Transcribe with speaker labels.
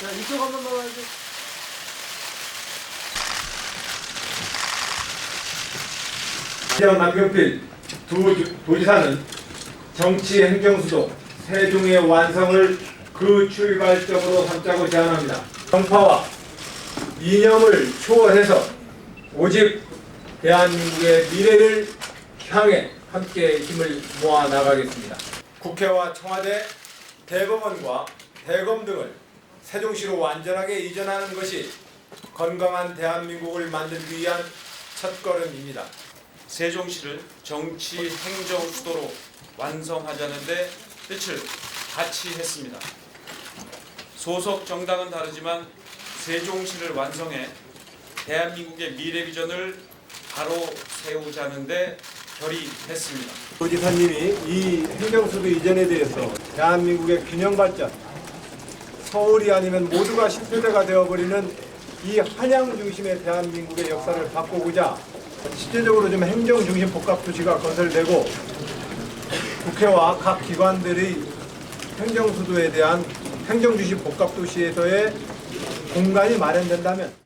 Speaker 1: 자, 이쪽 한번.
Speaker 2: 시장 남경필 두 주- 도지사는 정치 행정 수도 세종의 완성을 그 출발점으로 삼자고 제안합니다. 정파와 이념을 초월해서 오직 대한민국의 미래를 향해 함께 힘을 모아 나가겠습니다. 국회와 청와대, 대법원과 대검 등을 세종시로 완전하게 이전하는 것이 건강한 대한민국을 만들기 위한 첫걸음입니다.
Speaker 3: 세종시를 정치 행정 수도로 완성하자는데 뜻을 같이 했습니다. 소속 정당은 다르지만 세종시를 완성해 대한민국의 미래 비전을 바로 세우자는데 결의했습니다.
Speaker 2: 도지사님이 이 행정수도 이전에 대해서 대한민국의 균형 발전, 서울이 아니면 모두가 10세대가 되어버리는 이 한양 중심의 대한민국의 역사를 바꾸고자 실제적으로 좀 행정 중심 복합 도시가 건설되고 국회와 각 기관들의 행정 수도에 대한 행정 중심 복합 도시에서의 공간이 마련된다면